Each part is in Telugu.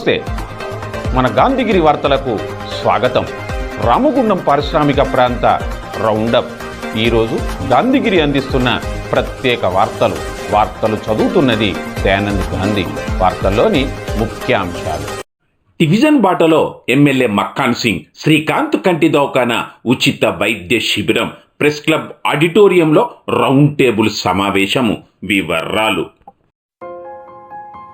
నమస్తే. మన గాంధీగిరి వార్తలకు స్వాగతం. రామగుండం పారిశ్రామిక ప్రాంత రౌండప్. ఈరోజు గాంధీగిరి అందిస్తున్న ప్రత్యేక వార్తలు. వార్తలు చదువుతున్నది దయానంద్ గాంధీ. వార్తల్లోని ముఖ్యాంశాలు. డివిజన్ బాటలో ఎమ్మెల్యే మక్కాన్ సింగ్ శ్రీకాంత్ కంటి దవాఖాన ఉచిత వైద్య శిబిరం ప్రెస్ క్లబ్ ఆడిటోరియంలో రౌండ్ టేబుల్ సమావేశము. వివరాలు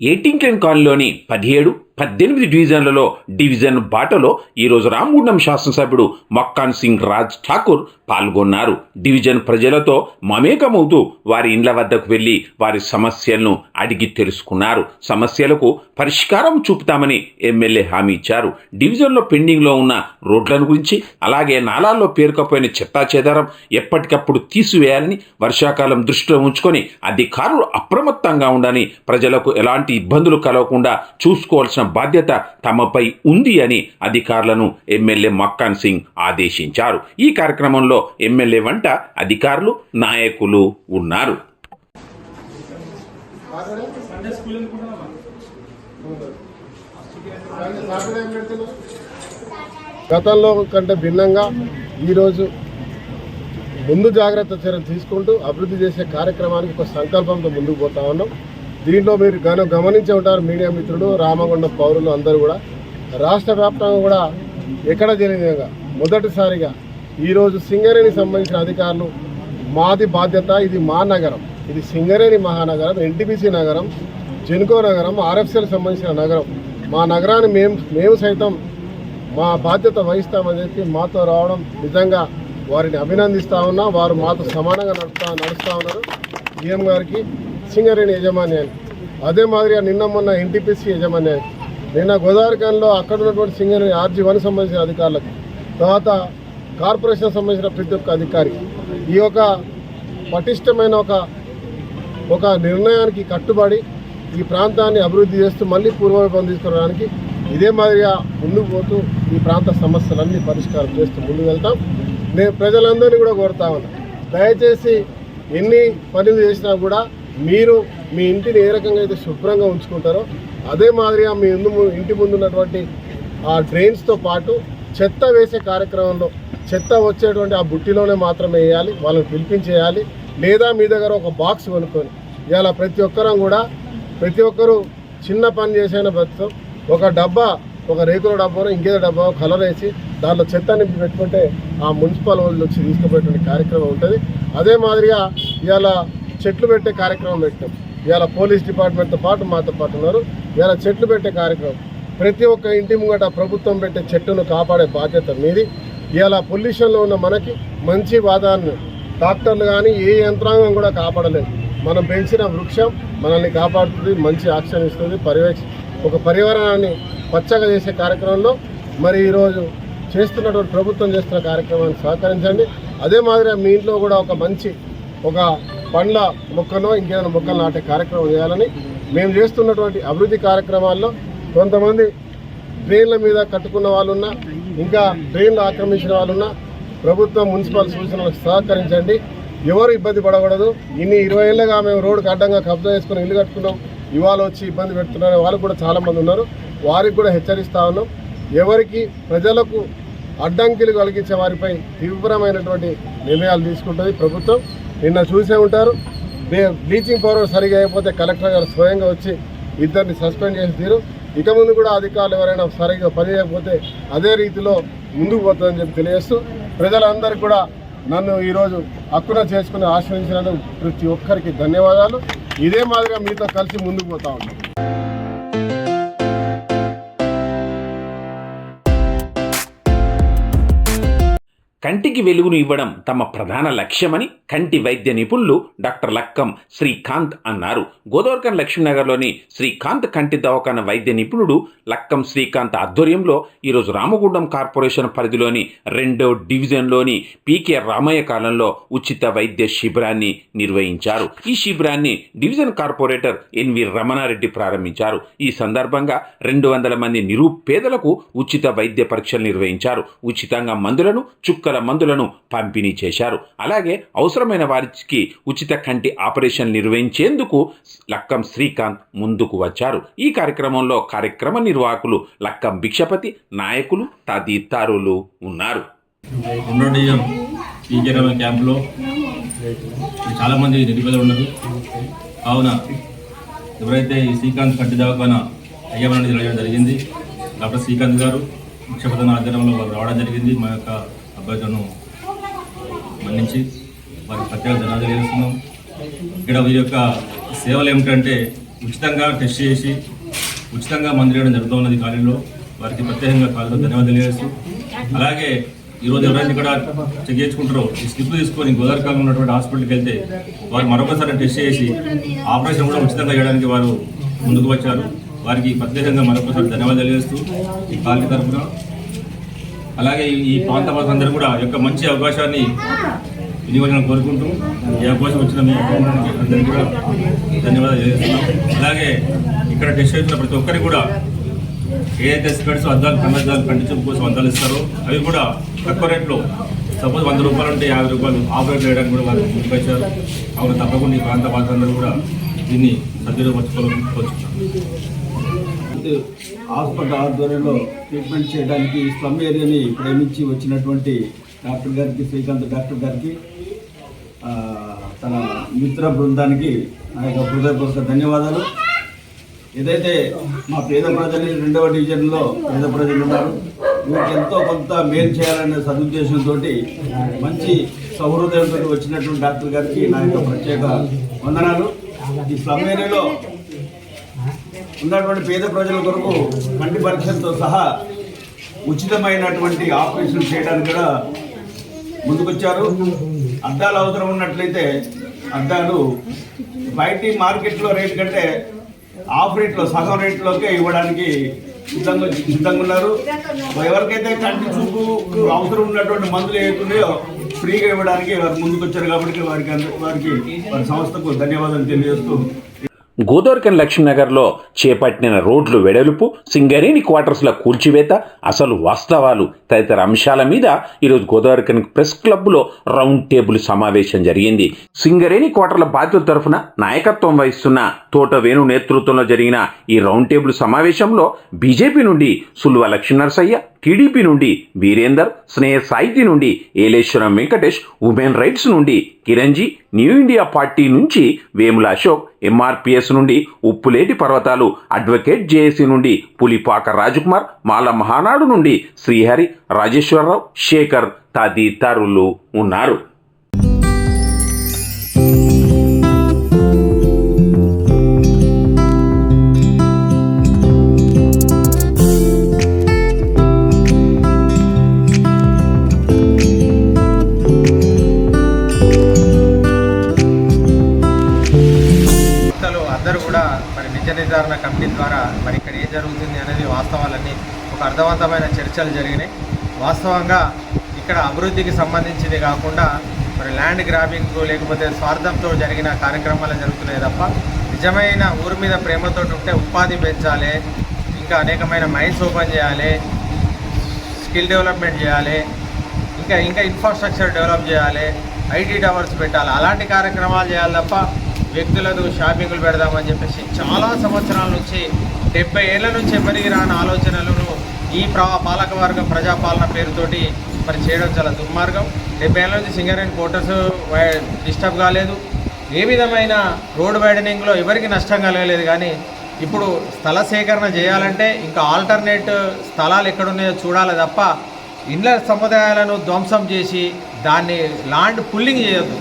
ఎయిటింగ్టన్ కాలనీలోని పదిహేడు పద్దెనిమిది డివిజన్లలో డివిజన్ బాటలో ఈరోజు రామగుండం శాసనసభ్యుడు మక్కాన్ సింగ్ రాజ్ ఠాకూర్ పాల్గొన్నారు. డివిజన్ ప్రజలతో మమేకమవుతూ వారి ఇండ్ల వద్దకు వెళ్ళి వారి సమస్యలను అడిగి తెలుసుకున్నారు. సమస్యలకు పరిష్కారం చూపుతామని ఎమ్మెల్యే హామీ ఇచ్చారు. డివిజన్లో పెండింగ్లో ఉన్న రోడ్లను గురించి అలాగే నాలాల్లో పేరుకపోయిన చెత్తా చెదారం ఎప్పటికప్పుడు తీసివేయాలని వర్షాకాలం దృష్టిలో ఉంచుకొని అధికారులు అప్రమత్తంగా ఉండని ప్రజలకు ఎలాంటి ఇబ్బందులు కలగకుండా చూసుకోవాల్సిన బాధ్యత తమపై ఉంది అని అధికారులను ఎమ్మెల్యే మక్కాన్ సింగ్ ఆదేశించారు. ఈ కార్యక్రమంలో ఎమ్మెల్యే వంట అధికారులు నాయకులు ఉన్నారు. గతంలో కంటే భిన్నంగా ఈరోజు ముందు జాగ్రత్త చర్యలు తీసుకుంటూ అభివృద్ధి చేసే కార్యక్రమానికి ఒక సంకల్పంతో ముందుకు పోతా ఉన్నాం. దీంట్లో మీరు గన గమనించి ఉంటారు మీడియా మిత్రులు రామగుండం పౌరులు అందరూ కూడా. రాష్ట్ర వ్యాప్తంగా కూడా ఎక్కడ జరిగిన విధంగా మొదటిసారిగా ఈరోజు సింగరేణి సంబంధించిన అధికారులు మాది బాధ్యత ఇది మా నగరం. ఇది సింగరేణి మహానగరం ఎన్టీపీసీ నగరం జెన్కో నగరం ఆర్ఎఫ్సీలకు సంబంధించిన నగరం. మా నగరాన్ని మేము మేము సైతం మా బాధ్యత వహిస్తామని చెప్పి మాతో రావడం నిజంగా వారిని అభినందిస్తా ఉన్నా వారు మాతో సమానంగా నడుస్తా నడుస్తూ ఉన్నారు. సీఎం గారికి సింగరేణి యజమాన్యాన్ని అదే మాదిరిగా నిన్న మొన్న ఎన్టీపీసీ యజమాన్యాన్ని నిన్న గోదావరిఖాన్లో అక్కడ ఉన్నటువంటి సింగరేణి ఆర్జీ వన్ సంబంధించిన అధికారులకు తర్వాత కార్పొరేషన్ సంబంధించిన ప్రతి ఒక్క అధికారికి ఈ యొక్క పటిష్టమైన ఒక ఒక నిర్ణయానికి కట్టుబడి ఈ ప్రాంతాన్ని అభివృద్ధి చేస్తూ మళ్ళీ పూర్వవైభవం తీసుకురావడానికి ఇదే మాదిరిగా ముందుకు పోతూ ఈ ప్రాంత సమస్యలన్నీ పరిష్కారం చేస్తూ ముందుకు వెళ్తాం. నేను ప్రజలందరినీ కూడా కోరుతా ఉన్నా. దయచేసి ఎన్ని పనులు చేసినా కూడా మీరు మీ ఇంటిని ఏ రకంగా అయితే శుభ్రంగా ఉంచుకుంటారో అదే మాదిరిగా మీ ఇందు ఇంటి ముందు ఉన్నటువంటి ఆ డ్రైన్స్తో పాటు చెత్త వేసే కార్యక్రమంలో చెత్త వచ్చేటువంటి ఆ బుట్టిలోనే మాత్రమే వేయాలి వాళ్ళని పిలిపించేయాలి లేదా మీ దగ్గర ఒక బాక్స్ కొనుక్కొని ఇలా ప్రతి ఒక్కరం కూడా ప్రతి ఒక్కరూ చిన్న పని చేసైనా బతుకుతాం. ఒక డబ్బా ఒక రేకుల డబ్బానో ఇంకేదో డబ్బా కలర్ వేసి దాంట్లో చెత్త నింపి పెట్టుకుంటే ఆ మున్సిపల్ వాళ్ళు వచ్చి తీసుకుపోయేటువంటి కార్యక్రమం ఉంటుంది. అదే మాదిరిగా ఇవాళ చెట్లు పెట్టే కార్యక్రమం పెట్టాం. ఇవాళ పోలీస్ డిపార్ట్మెంట్తో పాటు మాతో పాటు ఉన్నారు. ఇవాళ చెట్లు పెట్టే కార్యక్రమం. ప్రతి ఒక్క ఇంటి ముంగట ప్రభుత్వం పెట్టే చెట్టును కాపాడే బాధ్యత మీది. ఇవాళ పొల్యూషన్లో ఉన్న మనకి మంచి వాతావరణం. డాక్టర్లు కానీ ఏ యంత్రాంగం కూడా కాపాడలేదు. మనం పెంచిన వృక్షం మనల్ని కాపాడుతుంది మంచి ఆక్సిజన్ ఇస్తుంది పర్యవేక్ష ఒక పర్యావరణాన్ని పచ్చగా చేసే కార్యక్రమంలో మరి ఈరోజు చేస్తున్నటువంటి ప్రభుత్వం చేస్తున్న కార్యక్రమాన్ని సహకరించండి. అదే మాదిరిగా మీ ఇంట్లో కూడా ఒక మంచి ఒక పండ్ల మొక్కనో ఇంకేదైనా మొక్కలు నాటే కార్యక్రమం చేయాలని మేము చేస్తున్నటువంటి అభివృద్ధి కార్యక్రమాల్లో కొంతమంది ట్రైన్ల మీద కట్టుకున్న వాళ్ళున్నా ఇంకా డ్రైన్లు ఆక్రమించిన వాళ్ళున్నా ప్రభుత్వం మున్సిపల్ సూచనలకు సహకరించండి. ఎవరు ఇబ్బంది పడకూడదు. ఇన్ని ఇరవై ఏళ్ళగా మేము రోడ్డుకి అడ్డంగా కబ్జా చేసుకుని ఇల్లు కట్టుకున్నాం. ఇవాళ వచ్చి ఇబ్బంది పెడుతున్నారు వాళ్ళు కూడా చాలామంది ఉన్నారు. వారికి కూడా హెచ్చరిస్తా ఉన్నాం. ఎవరికి ప్రజలకు అడ్డంకిలు కలిగించే వారిపై తీవ్రమైనటువంటి నిర్ణయాలు తీసుకుంటుంది ప్రభుత్వం. నిన్న చూసే ఉంటారు. బ్లీచింగ్ పౌడర్ సరిగా అయిపోతే కలెక్టర్ గారు స్వయంగా వచ్చి ఇద్దరిని సస్పెండ్ చేసి తీరు. ఇక ముందు కూడా అధికారులు ఎవరైనా సరిగా పని చేయకపోతే అదే రీతిలో ముందుకు పోతుందని చెప్పి తెలియజేస్తూ ప్రజలందరూ కూడా నన్ను ఈరోజు హక్కున చేసుకుని ఆశ్రయించినందుకు ప్రతి ఒక్కరికి ధన్యవాదాలు. ఇదే మాదిరిగా మీతో కలిసి ముందుకు పోతా ఉన్నాను కంటికి వెలుగును ఇవ్వడం తమ ప్రధాన లక్ష్యమని కంటి వైద్య నిపుణులు డాక్టర్ లక్కం శ్రీకాంత్ అన్నారు. గోదావరికన్ లక్ష్మీనగర్లోని శ్రీకాంత్ కంటి దవాఖాన వైద్య నిపుణుడు లక్కం శ్రీకాంత్ ఆధ్వర్యంలో ఈరోజు రామగుండం కార్పొరేషన్ పరిధిలోని రెండో డివిజన్లోని పీకే రామయ్య కాలంలో ఉచిత వైద్య శిబిరాన్ని నిర్వహించారు. ఈ శిబిరాన్ని డివిజన్ కార్పొరేటర్ ఎన్వి రమణారెడ్డి ప్రారంభించారు. ఈ సందర్భంగా రెండు వందల మంది నిరుపేదలకు ఉచిత వైద్య పరీక్షలు నిర్వహించారు. ఉచితంగా మందులను చుక్క చుక్కల మందులను పంపిణీ చేశారు. అలాగే అవసరమైన వారికి ఉచిత కంటి ఆపరేషన్ నిర్వహించేందుకు లక్కం శ్రీకాంత్ ముందుకు వచ్చారు. ఈ కార్యక్రమంలో కార్యక్రమ నిర్వాహకులు లక్కం భిక్షపతి నాయకులు తదితరులు ఉన్నారు. రెండో డివిజన్ క్యాంపులో చాలామంది నిరుపేదలు ఉన్నారు. కావున ఎవరైతే ఈ శ్రీకాంత్ కంటి దవాఖాన అయ్యమని జరగడం జరిగింది డాక్టర్ శ్రీకాంత్ గారు ముఖ్యపదన ఆధ్వర్యంలో రావడం జరిగింది. మా యొక్క అభ్యర్థులను మన్నించి వారికి ప్రత్యేక ధనాలు చేస్తున్నాం ఇక్కడ వీరి యొక్క సేవలు ఏమిటంటే ఉచితంగా టెస్ట్ చేసి ఉచితంగా మందులు వేయడం జరుగుతూ ఉన్నది కాలేజీలో వారికి ప్రత్యేకంగా కాలేజీలో ధన్యవాదాలు చేస్తూ అలాగే ఈరోజు ఎవరైతే ఇక్కడ చెక్ చేసుకుంటారో ఈ స్లిప్ తీసుకొని గోదావరికాలంలో ఉన్నటువంటి హాస్పిటల్కి వెళ్తే వారు మరొకసారి టెస్ట్ చేసి ఆపరేషన్ కూడా ఉచితంగా చేయడానికి వారు ముందుకు వచ్చారు. వారికి ప్రత్యేకంగా మరొకసారి ధన్యవాదాలు చేస్తూ ఈ ఖాళీ తరఫున అలాగే ఈ- ప్రాంత వాసులందరూ కూడా యొక్క మంచి అవకాశాన్ని వినియోగం కోరుకుంటూ ఈ అవకాశం వచ్చిన మీ అందరికీ కూడా ధన్యవాదాలు చేస్తున్నాం అలాగే ఇక్కడ టెస్ట్ చేసిన ప్రతి ఒక్కరికి కూడా ఏదైతే స్పెట్స్ అద్దాలు కన్నద్దాలు కంటి కోసం అద్దాలు ఇస్తారో. అవి కూడా తక్కువ రేట్లో సపోజ్ వంద రూపాయలు ఉంటే యాభై రూపాయలు ఆపరేట్ చేయడానికి కూడా వాళ్ళు ముందుకొచ్చారు. అవును తప్పకుండా ఈ ప్రాంత వాసులందరూ కూడా దీన్ని సద్వినియోగపరచుకోవాలని కోరుతున్నాం హాస్పిటల్ ఆధ్వర్యంలో ట్రీట్మెంట్ చేయడానికి స్లమ్ ఏరియాని ప్రేమించి వచ్చినటువంటి డాక్టర్ గారికి శ్రీకాంత్ డాక్టర్ గారికి తన మిత్ర బృందానికి నా యొక్క హృదయపూర్వక ధన్యవాదాలు. ఏదైతే మా పేద ప్రజలు రెండవ డివిజన్లో పేద ప్రజలు ఉన్నారు వీరికి ఎంతో కొంత మేలు చేయాలనే సదుద్దేశంతో మంచి సౌహృదయంతో వచ్చినటువంటి డాక్టర్ గారికి నా యొక్క ప్రత్యేక వందనాలు. ఈ స్లమ్ ఏరియాలో ఉన్నటువంటి పేద ప్రజల కొరకు కంటి పరీక్షలతో సహా ఉచితమైనటువంటి ఆపరేషన్ చేయడానికి కూడా ముందుకొచ్చారు. అద్దాలు అవసరం ఉన్నట్లయితే అద్దాలు బయట మార్కెట్లో రేట్ కంటే ఆఫ్ రేట్లో సగం రేట్లోకే ఇవ్వడానికి సిద్ధంగా సిద్ధంగా ఉన్నారు. ఎవరికైతే కంటి చూపు అవసరం ఉన్నటువంటి మందులు ఏవైతున్నాయో ఫ్రీగా ఇవ్వడానికి వారు ముందుకొచ్చారు కాబట్టి వారికి వారికి వారి సంస్థకు ధన్యవాదాలు తెలియజేస్తూ గోదావరికన్ లక్ష్మీనగర్లో చేపట్టిన రోడ్లు వెడల్పు సింగరేణి క్వార్టర్స్ల కూల్చివేత అసలు వాస్తవాలు తదితర అంశాల మీద ఈరోజు గోదావరికన్ ప్రెస్ క్లబ్లో రౌండ్ టేబుల్ సమావేశం జరిగింది. సింగరేణి క్వార్టర్ల బాధ్యుల తరఫున నాయకత్వం వహిస్తున్న తోట వేణు నేతృత్వంలో జరిగిన ఈ రౌండ్ టేబుల్ సమావేశంలో బీజేపీ నుండి సుల్వ లక్ష్మీనరసయ్య టీడీపీ నుండి వీరేందర్ స్నేహ సాహితీ నుండి ఏలేశ్వరం వెంకటేష్ ఉమెన్ రైట్స్ నుండి కిరంజీ న్యూ ఇండియా పార్టీ నుంచి వేముల అశోక్ ఎంఆర్పిఎస్ నుండి ఉప్పులేటి పర్వతాలు అడ్వకేట్ జేఏసీ నుండి పులిపాక రాజకుమార్ మాల మహానాడు నుండి శ్రీహరి రాజేశ్వరరావు శేఖర్ తదితరులు ఉన్నారు. చర్చలు జరిగినాయి. వాస్తవంగా ఇక్కడ అభివృద్ధికి సంబంధించింది కాకుండా మరి ల్యాండ్ గ్రాబింగ్ లేకపోతే స్వార్థంతో జరిగిన కార్యక్రమాలు జరుగుతున్నాయి తప్ప నిజమైన ఊరి మీద ప్రేమతో ఉంటే ఉపాధి పెంచాలి ఇంకా అనేకమైన మైండ్స్ ఓపెన్ చేయాలి స్కిల్ డెవలప్మెంట్ చేయాలి ఇంకా ఇంకా ఇన్ఫ్రాస్ట్రక్చర్ డెవలప్ చేయాలి ఐటీ టవర్స్ పెట్టాలి. అలాంటి కార్యక్రమాలు చేయాలి తప్ప వ్యక్తులకు షాపింగ్లు పెడదామని చెప్పేసి చాలా సంవత్సరాల నుంచి డెబ్బై ఏళ్ళ నుంచి ఎవరికి రాని ఆలోచనలను ఈ ప్రా పాలకవర్గం ప్రజాపాలన పేరుతోటి మరి చేయడం చాలా దుర్మార్గం. డెబ్బై ఏళ్ళ నుంచి సింగరేణి కోటర్స్ డిస్టర్బ్ కాలేదు. ఏ విధమైన రోడ్ వైడనింగ్లో ఎవరికి నష్టం కలగలేదు కానీ ఇప్పుడు స్థల సేకరణ చేయాలంటే ఇంకా ఆల్టర్నేట్ స్థలాలు ఎక్కడున్నాయో చూడాలి తప్ప ఇండ్ల సముదాయాలను ధ్వంసం చేసి దాన్ని ల్యాండ్ పుల్లింగ్ చేయొద్దు.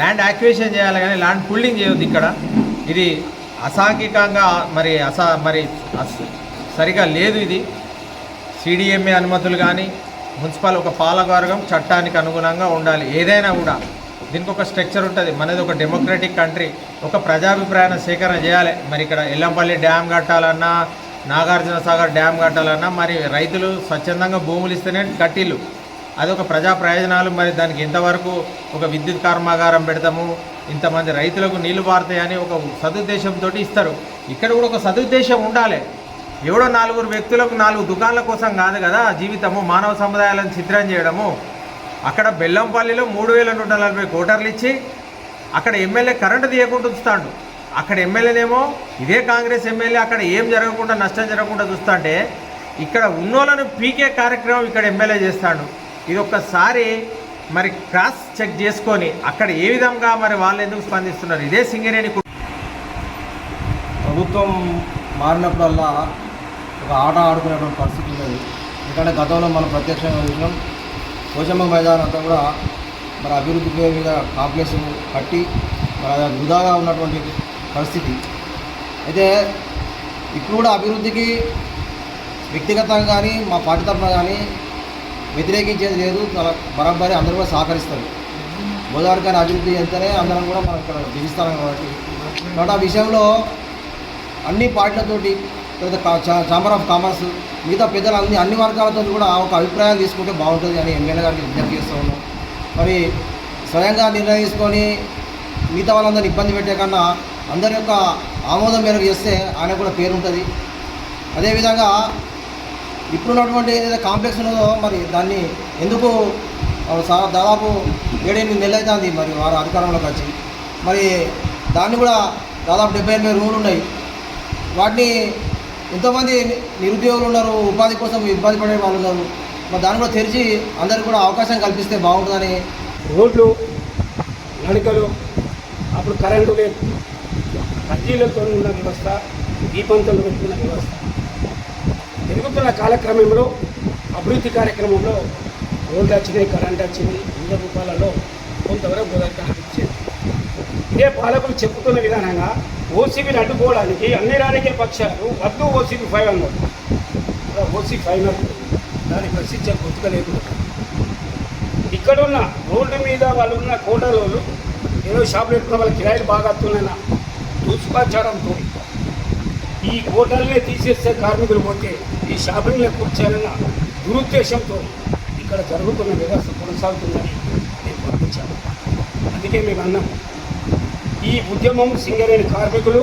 ల్యాండ్ యాక్యువేషన్ చేయాలి కానీ ల్యాండ్ పుల్లింగ్ చేయొద్దు ఇక్కడ. ఇది అసాంఘికంగా మరి అసా మరి సరిగా లేదు ఇది. సిడిఎంఏ అనుమతులు కానీ మున్సిపల్ ఒక పాలకవర్గం చట్టానికి అనుగుణంగా ఉండాలి. ఏదైనా కూడా దీనికి ఒక స్ట్రక్చర్ ఉంటుంది. మనది ఒక డెమోక్రటిక్ కంట్రీ. ఒక ప్రజాభిప్రాయాన్ని సేకరణ చేయాలి. మరి ఇక్కడ ఎల్లంపల్లి డ్యామ్ కట్టాలన్నా నాగార్జున సాగర్ డ్యామ్ కట్టాలన్నా మరి రైతులు స్వచ్ఛందంగా భూములు ఇస్తేనే కట్టిల్లు. అది ఒక ప్రజా ప్రయోజనాలు. మరి దానికి ఎంతవరకు ఒక విద్యుత్ కర్మాగారం పెడతాము. ఇంతమంది రైతులకు నీళ్ళు పారుతాయని ఒక సదుద్దేశంతో ఇస్తారు. ఇక్కడ కూడా ఒక సదుద్దేశం ఉండాలి. ఎవడో నాలుగురు వ్యక్తులకు నాలుగు దుకాణాల కోసం కాదు కదా జీవితము మానవ సముదాయాలను చిత్రం చేయడము. అక్కడ బెల్లంపల్లిలో మూడు వేల నూట నలభై కోటర్లు ఇచ్చి అక్కడ ఎమ్మెల్యే కరెంటు తీయకుండా చూస్తాడు. అక్కడ ఎమ్మెల్యేనేమో ఇదే కాంగ్రెస్ ఎమ్మెల్యే అక్కడ ఏం జరగకుండా నష్టం జరగకుండా చూస్తాంటే ఇక్కడ ఉన్నోళ్ళను పీకే కార్యక్రమం ఇక్కడ ఎమ్మెల్యే చేస్తాడు. ఇది ఒక్కసారి మరి క్రాస్ చెక్ చేసుకొని అక్కడ ఏ విధంగా మరి వాళ్ళు ఎందుకు స్పందిస్తున్నారు? ఇదే సింగరేణి ప్రభుత్వం మారినప్పుడల్లా ఒక ఆట ఆడుకునేటువంటి పరిస్థితి ఉన్నది. ఎందుకంటే గతంలో మనం ప్రత్యక్షంగా చూసినాం. పోచమ్మ మైదానం అంతా కూడా మరి అభివృద్ధి మీద కాంప్లెక్స్ కట్టి మరి అది వృధాగా ఉన్నటువంటి పరిస్థితి. అయితే ఇప్పుడు కూడా అభివృద్ధికి వ్యక్తిగతంగా కానీ మా పార్టీ తరఫున కానీ వ్యతిరేకించేది లేదు. చాలా బరాబరి అందరూ కూడా సహకరిస్తారు. గోదావరి కానీ అభివృద్ధి ఎంతనే అందరం కూడా మనం ఇక్కడ జీవిస్తాం కాబట్టి. కాబట్టి ఆ విషయంలో అన్ని పార్టీలతోటి లేదా చా- ఛాంబర్ ఆఫ్ కామర్స్ మిగతా పెద్దలు అన్ని అన్ని వర్గాలతో కూడా ఒక అభిప్రాయం తీసుకుంటే బాగుంటుంది అని ఎమ్మెల్యే గారికి విజ్ఞప్తి చేస్తూ ఉన్నాం. మరి స్వయంగా నిర్ణయం తీసుకొని మిగతా వాళ్ళందరినీ ఇబ్బంది పెట్టే కన్నా అందరి యొక్క ఆమోదం మేరకు చేస్తే ఆయన కూడా పేరు ఉంటుంది అదేవిధంగా ఇప్పుడున్నటువంటి ఏదైతే కాంప్లెక్స్ ఉన్నదో మరి దాన్ని ఎందుకు దాదాపు ఏడెనిమిది నెలలు అవుతుంది మరి వారు అధికారంలోకి వచ్చి. మరి దాన్ని కూడా దాదాపు డెబ్బై ఎనిమిది రూములు ఉన్నాయి. వాటిని ఎంతోమంది నిరుద్యోగులు ఉన్నారు ఉపాధి కోసం ఇబ్బంది పడే వాళ్ళు ఉన్నారు. మరి దాన్ని కూడా తెరిచి అందరికీ కూడా అవకాశం కల్పిస్తే బాగుంటుందని. రోడ్లు నడకలు అప్పుడు కరెంటు లేదు. కడ్డీలతో ఉన్న వ్యవస్థ దీపంతో పెట్టుకున్న వ్యవస్థ. పెరుగుతున్న కాలక్రమంలో అభివృద్ధి కార్యక్రమంలో రోడ్లు వచ్చినాయి కరెంట్ వచ్చింది వంద రూపాయలలో కొంతవరకు గోదావరి అభివృద్ధి ఇదే పాలకులు చెప్పుతున్న విధానంగా ఓసీబీని అడ్డుకోవడానికి అన్ని రాజకీయ పక్షాలు వద్దు ఓసీబీ ఫైవ్ అన్నారు ఓసీ ఫైవ్ అన్నారు దాని ప్రసిద్ధ గుర్తుగా లేకుండా ఇక్కడున్న రోడ్డు మీద వాళ్ళు ఉన్న కోటలోళ్ళు ఏదో షాపులు పెట్టుకున్న వాళ్ళ కిరాయిలు బాగా వస్తున్నాయన్న దూసుపాచారంతో ఈ కోటల్నే తీసేస్తే కార్మికులు పోతే ఈ షాపింగ్లో కూర్చోాలన్న దురుద్దేశంతో ఇక్కడ జరుగుతున్న వ్యవస్థ కొనసాగుతుందని నేను భావించాను. అందుకే మేము అన్నాము ఈ ఉద్యమం సింగరేణి కార్మికులు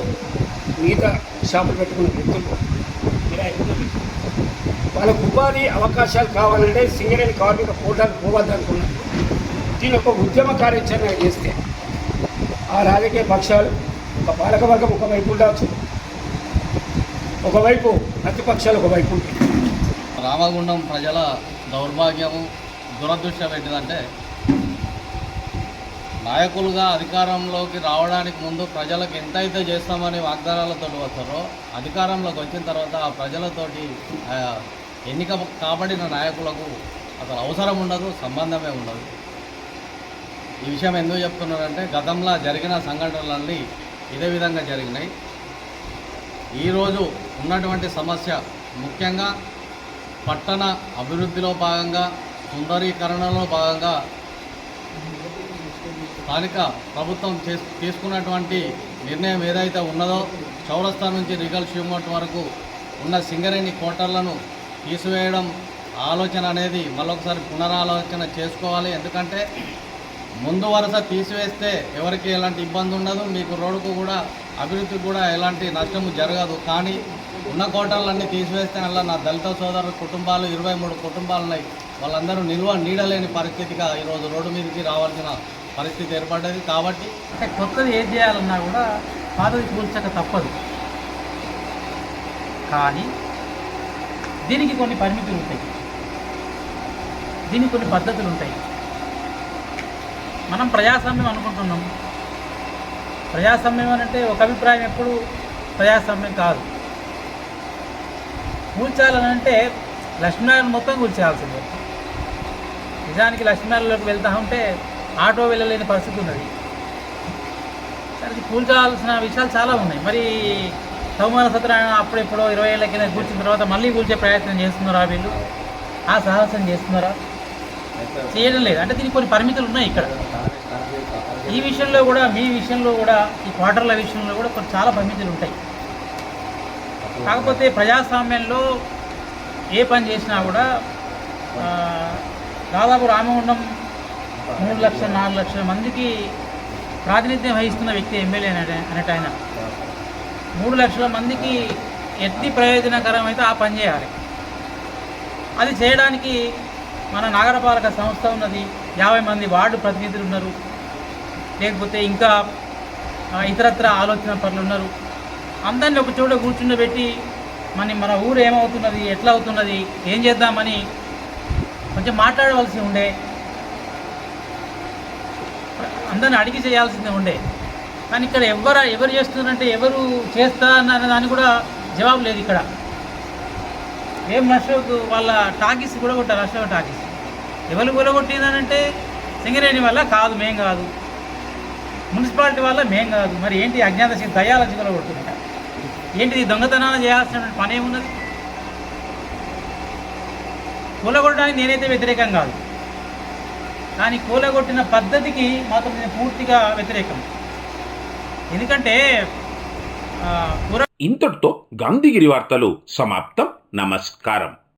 మిగతా షాపులు పెట్టుకున్న వ్యక్తులు. వాళ్ళకు ఉపాధి అవకాశాలు కావాలంటే సింగరేణి కార్మిక పోవద్దు పోవద్దనుకున్నారు దీని ఒక ఉద్యమ కార్యాచరణ చేస్తే ఆ రాజకీయ పక్షాలు ఒక పాలకవర్గం ఒకవైపు ఉండవచ్చు. ఒకవైపు ప్రతిపక్షాలు ఒకవైపు ఉంటాయి. రామగుండం ప్రజల దౌర్భాగ్యము దురదృష్టం ఏంటిదంటే నాయకులుగా అధికారంలోకి రావడానికి ముందు ప్రజలకు ఎంతైతే చేస్తామని వాగ్దానాలతో వస్తారో అధికారంలోకి వచ్చిన తర్వాత ఆ ప్రజలతోటి ఎన్నిక కాబడిన నాయకులకు అసలు అవసరం ఉండదు సంబంధమే ఉండదు. ఈ విషయం ఎందుకు చెప్తున్నారంటే గతంలో జరిగిన సంఘటనలన్నీ ఇదే విధంగా జరిగినాయి. ఈరోజు ఉన్నటువంటి సమస్య ముఖ్యంగా పట్టణ అభివృద్ధిలో భాగంగా సుందరీకరణలో భాగంగా స్థానిక ప్రభుత్వం చేస్- తీసుకున్నటువంటి నిర్ణయం ఏదైతే ఉన్నదో చౌరస్తా నుంచి రిగల్ షివమోట్ వరకు ఉన్న సింగరేణి కోటర్లను తీసివేయడం ఆలోచన అనేది మళ్ళొకసారి పునరాలోచన చేసుకోవాలి. ఎందుకంటే ముందు వరుస తీసివేస్తే ఎవరికి ఎలాంటి ఇబ్బంది ఉండదు. మీకు రోడ్డుకు కూడా అభివృద్ధికి కూడా ఎలాంటి నష్టము జరగదు. కానీ ఉన్న కోటర్లన్నీ తీసివేస్తే అలా నా దళిత సోదరుల కుటుంబాలు ఇరవై మూడు కుటుంబాలు ఉన్నాయి వాళ్ళందరూ నిల్వ నీడలేని పరిస్థితిగా ఈరోజు రోడ్డు మీదకి రావాల్సిన పరిస్థితి ఏర్పడ్డది కాబట్టి అంటే కొత్తది ఏం చేయాలన్నా కూడా పాతది కూల్చక తప్పదు. కానీ దీనికి కొన్ని పరిమితులు ఉంటాయి. దీనికి కొన్ని పద్ధతులు ఉంటాయి. మనం ప్రజాస్వామ్యం అనుకుంటున్నాం. ప్రజాస్వామ్యం అని అంటే ఒక అభిప్రాయం ఎప్పుడు ప్రజాస్వామ్యం కాదు. కూల్చాలని అంటే లక్ష్మీనారాయణ మొత్తం కూల్చేయాల్సిందే. నిజానికి లక్ష్మీనారాయణలోకి వెళ్తా ఉంటే ఆటో వెళ్ళలేని పరిస్థితి ఉన్నది. దానికి కూల్చాల్సిన విషయాలు చాలా ఉన్నాయి. మరి సౌమాన సత్యనారాయణ అప్పుడెప్పుడో ఇరవై ఏళ్ళ కింద కూర్చిన తర్వాత మళ్ళీ కూల్చే ప్రయత్నం చేస్తున్నారా వీళ్ళు? ఆ సాహసం చేస్తున్నారా? చేయడం లేదు. అంటే దీనికి కొన్ని పరిమితులు ఉన్నాయి ఇక్కడ. ఈ విషయంలో కూడా మీ విషయంలో కూడా ఈ క్వార్టర్ల విషయంలో కూడా కొన్ని చాలా పరిమితులు ఉంటాయి. కాకపోతే ప్రజాస్వామ్యంలో ఏ పని చేసినా కూడా దాదాపు రామగుండం మూడు లక్షల నాలుగు లక్షల మందికి ప్రాతినిధ్యం వహిస్తున్న వ్యక్తి ఎమ్మెల్యే అనేట ఆయన. మూడు లక్షల మందికి ఎట్టి ప్రయోజనకరం అయితే ఆ పని చేయాలి. అది చేయడానికి మన నగరపాలక సంస్థ ఉన్నది. యాభై మంది వార్డు ప్రతినిధులు ఉన్నారు. లేకపోతే ఇంకా ఇతరత్ర ఆలోచన పనులు ఉన్నారు. అందరిని ఒక చోట కూర్చుండబెట్టి మన మన ఊరు ఏమవుతున్నది ఎట్లా అవుతున్నది ఏం చేద్దామని కొంచెం మాట్లాడవలసి ఉండే అందరిని అడిగి చేయాల్సిందే ఉండే. కానీ ఇక్కడ ఎవరు ఎవరు చేస్తున్నారంటే ఎవరు చేస్తా అన్న దానికి కూడా జవాబు లేదు ఇక్కడ. ఏం అశోక్ వాళ్ళ టాకీస్ కూడా కొట్టారు అశోక్ టాకీస్. ఎవరు కూలగొట్టిందనంటే సింగరేణి వల్ల కాదు మేం కాదు. మున్సిపాలిటీ వల్ల మేం కాదు. మరి ఏంటి అజ్ఞాత శక్తి దయాల చిగులు కొడుతుంట ఏంటిది దొంగతనాలు చేయాల్సిన పని ఏమున్నది కూలగొట్టడానికి నేనైతే వ్యతిరేకం కాదు. కానీ కూలగొట్టిన పద్ధతికి మాత్రం నేను పూర్తిగా వ్యతిరేకం. ఎందుకంటే ఆ, ఇంతటితో గాంధీగిరి వార్తలు సమాప్తం. నమస్కారం.